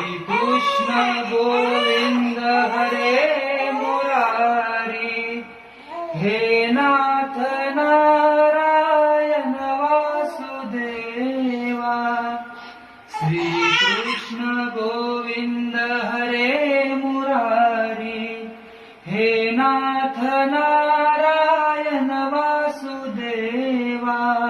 कृष्ण गोविन्द हरे मुरारी। हे नाथ नारायण वासुदेवा। श्रीकृष्ण गोविन्द हरे मुरारी। हे नाथ नारायण वासुदेवा।